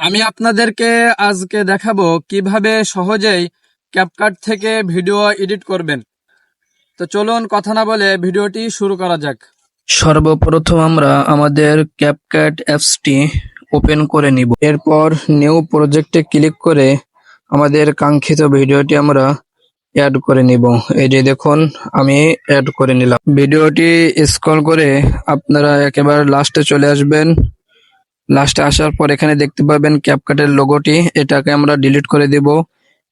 আমি আপনাদেরকে আজকে দেখাবো কীভাবে সহজেই ক্যাপকাট থেকে ভিডিও এডিট করবেন। তো চলুন কথা না বলে ভিডিওটি শুরু করা যাক। সর্বপ্রথম আমরা আমাদের ক্যাপকাট অ্যাপসটি ওপেন করে নিব। এরপর নিউ প্রজেক্টে ক্লিক করে আমাদের কাঙ্ক্ষিত ভিডিওটি আমরা অ্যাড করে নিব। এই যে দেখুন, আমি অ্যাড করে নিলাম। ভিডিওটি স্ক্রল করে আপনারা একেবারে লাস্টে চলে আসবেন। লাস্টে আসার পর এখানে দেখতে পাবেন ক্যাপকাটের লোগোটি এটাকে আমরা ডিলিট করে দেব।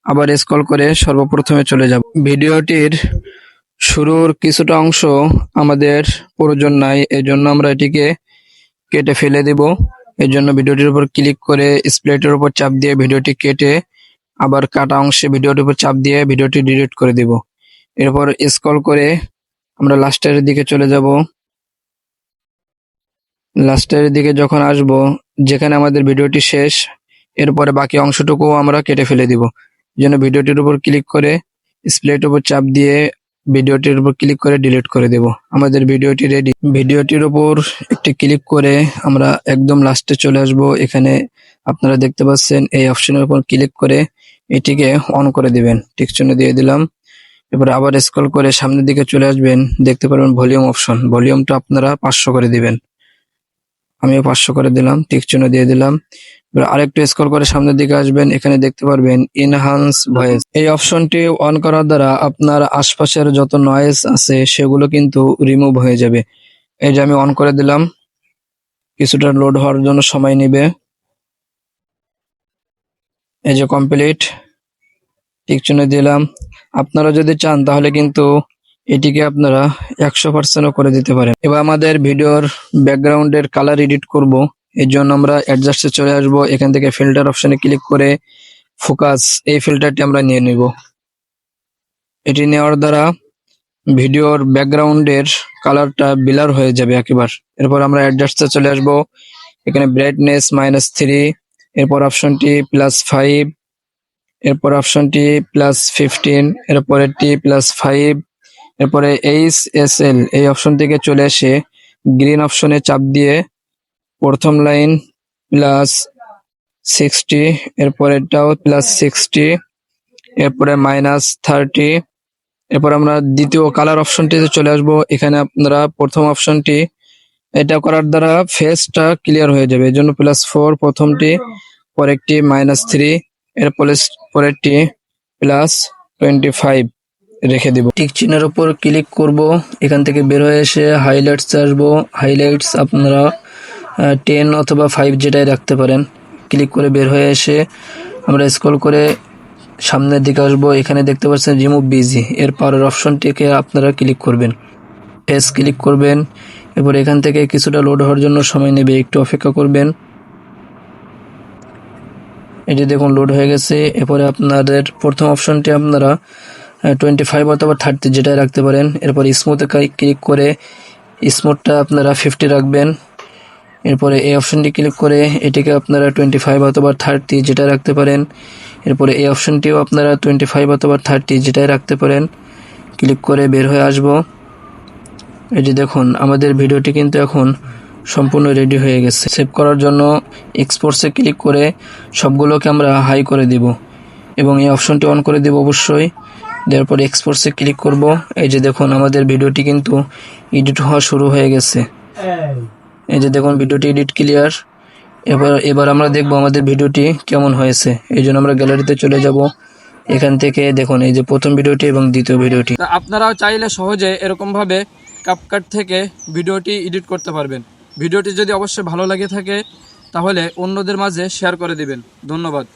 আবার স্ক্রল করে সর্বপ্রথমে চলে যাব। ভিডিওটির শুরুর কিছুটা অংশ আমাদের প্রয়োজন নাই এই জন্য আমরা এটিকে কেটে ফেলে দেব। এই জন্য ভিডিওটির উপর ক্লিক করে স্প্লেটের উপর চাপ দিয়ে ভিডিওটি কেটে আবার কাটা অংশে ভিডিওটির উপর চাপ দিয়ে ভিডিওটি ডিলিট করে দেব। এরপর স্ক্রল করে আমরা লাস্টের দিকে চলে যাব। লাস্টের দিকে যখন আসব, যেখানে আমাদের ভিডিওটি শেষ, এরপরে বাকি অংশটুকুও আমরা কেটে ফেলে দিব। যেন ভিডিওটির উপর ক্লিক করে স্প্লেটের উপর চাপ দিয়ে ভিডিওটির উপর ক্লিক করে ডিলিট করে দেব। আমাদের ভিডিওটি রেডি ভিডিওটির উপর একটি ক্লিক করে আমরা একদম লাস্টে চলে আসব। এখানে আপনারা দেখতে পাচ্ছেন এই অপশনের উপর ক্লিক করে এটিকে অন করে দিবেন। টিক চিহ্ন দিয়ে দিলাম। এবার আবার স্ক্রল করে সামনের দিকে চলে আসবেন। দেখতে পারবেন ভলিউম অপশন। ভলিউমটা আপনারা পাঁচশো করে দিবেন। আমিও পাঁচশো করে দিলাম টিক চিহ্ন দিয়ে দিলাম। এবার আরেকটু স্ক্রল করে সামনের দিকে আসবেন, এখানে দেখতে পারবেন ইনহান্স ভয়েস এই অপশনটি অন করার দ্বারা আপনার আশপাশের যত নয়েজ আছে সেগুলো কিন্তু রিমুভ হয়ে যাবে। এই যে আমি অন করে দিলাম, কিছুটা লোড হওয়ার জন্য সময় নেবে। এই যে কমপ্লিট টিক চিহ্ন দিলাম। আপনারা যদি চান তাহলে কিন্তু এটিকে আপনারা একশো পার্সেন্টও করে দিতে পারেন। এবার আমাদের ভিডিওর ব্যাকগ্রাউন্ডের কালার এডিট করব। এর জন্য আমরা অ্যাডজাস্টে চলে আসব। এখান থেকে ফিল্টার অপশনে ক্লিক করে ফোকাস এই ফিল্টারটি আমরা নিয়ে নিব। এটি নেওয়ার দ্বারা ভিডিওর ব্যাকগ্রাউন্ডের কালারটা বিলার হয়ে যাবে একেবারে। এরপর আমরা অ্যাডজাস্টে চলে আসব। এখানে ব্রাইটনেস মাইনাস থ্রি এরপর অপশনটি প্লাস ফাইভ এরপর অপশনটি প্লাস ফিফটিন এরপরেরটি প্লাস ফাইভ এরপরে এইচ এস এল এই অপশন থেকে চলে এসে গ্রিন অপশনে চাপ দিয়ে প্রথম লাইন প্লাস সিক্সটি এরপরেরটাও প্লাস সিক্সটি এরপরে মাইনাস থার্টি এরপর আমরা দ্বিতীয় কালার অপশনটিতে চলে আসব। এখানে আপনারা প্রথম অপশনটি এটা করার দ্বারা ফেসটা ক্লিয়ার হয়ে যাবে। এই জন্য প্লাস ফোর প্রথমটি, পরেরটি মাইনাস থ্রি এরপরে পরেরটি প্লাস টোয়েন্টি ফাইভ রেখে দিব। টিক চিহ্নের উপর ক্লিক করব। এখান থেকে বের হয়ে এসে হাইলাইটস আসব। হাইলাইটস আপনারা টেন অথবা ফাইভ যেটাই রাখতে পারেন। ক্লিক করে বের হয়ে এসে আমরা স্ক্রল করে সামনের দিকে আসব। এখানে দেখতে পাচ্ছেন রিমুভ বিজি এর পরের অপশনটিকে আপনারা ক্লিক করবেন। ফেস ক্লিক করবেন। এরপর এখান থেকে কিছুটা লোড হওয়ার জন্য সময় নেবে। একটু অপেক্ষা করবেন। এটি দেখুন লোড হয়ে গেছে। এরপরে আপনাদের প্রথম অপশনটি আপনারা টোয়েন্টি ফাইভ অথবা থার্টি যেটাই রাখতে পারেন। এরপর স্মুথে ক্লিক করে স্মুথটা আপনারা ফিফটি রাখবেন। এরপরে এই অপশনটি ক্লিক করে এটিকে আপনারা টোয়েন্টি ফাইভ অথবা থার্টি যেটা রাখতে পারেন। এরপরে এই অপশনটিও আপনারা টোয়েন্টি ফাইভ অথবা থার্টি যেটাই রাখতে পারেন। ক্লিক করে বের হয়ে আসব। এটি দেখুন, আমাদের ভিডিওটি কিন্তু এখন সম্পূর্ণ রেডি হয়ে গেছে। সেভ করার জন্য এক্সপোর্টসে ক্লিক করে সবগুলোকে আমরা হাই করে দিব এবং এই অপশনটি অন করে দেব অবশ্যই। দেওয়ার পর এক্সপোর্টসে ক্লিক করব। এই যে দেখুন, আমাদের ভিডিওটি কিন্তু এডিট হওয়া শুরু হয়ে গেছে। এই যে দেখুন ভিডিওটি এডিট ক্লিয়ার এবার এবার আমরা দেখব আমাদের ভিডিওটি কেমন হয়েছে। এই জন্য আমরা গ্যালারিতে চলে যাব। এখান থেকে দেখুন, এই যে প্রথম ভিডিওটি এবং দ্বিতীয় ভিডিওটি আপনারাও চাইলে সহজে এরকমভাবে ক্যাপকাট থেকে ভিডিওটি এডিট করতে পারবেন। ভিডিওটি যদি অবশ্যই ভালো লাগে থাকে, তাহলে অন্যদের মাঝে শেয়ার করে দিবেন। ধন্যবাদ।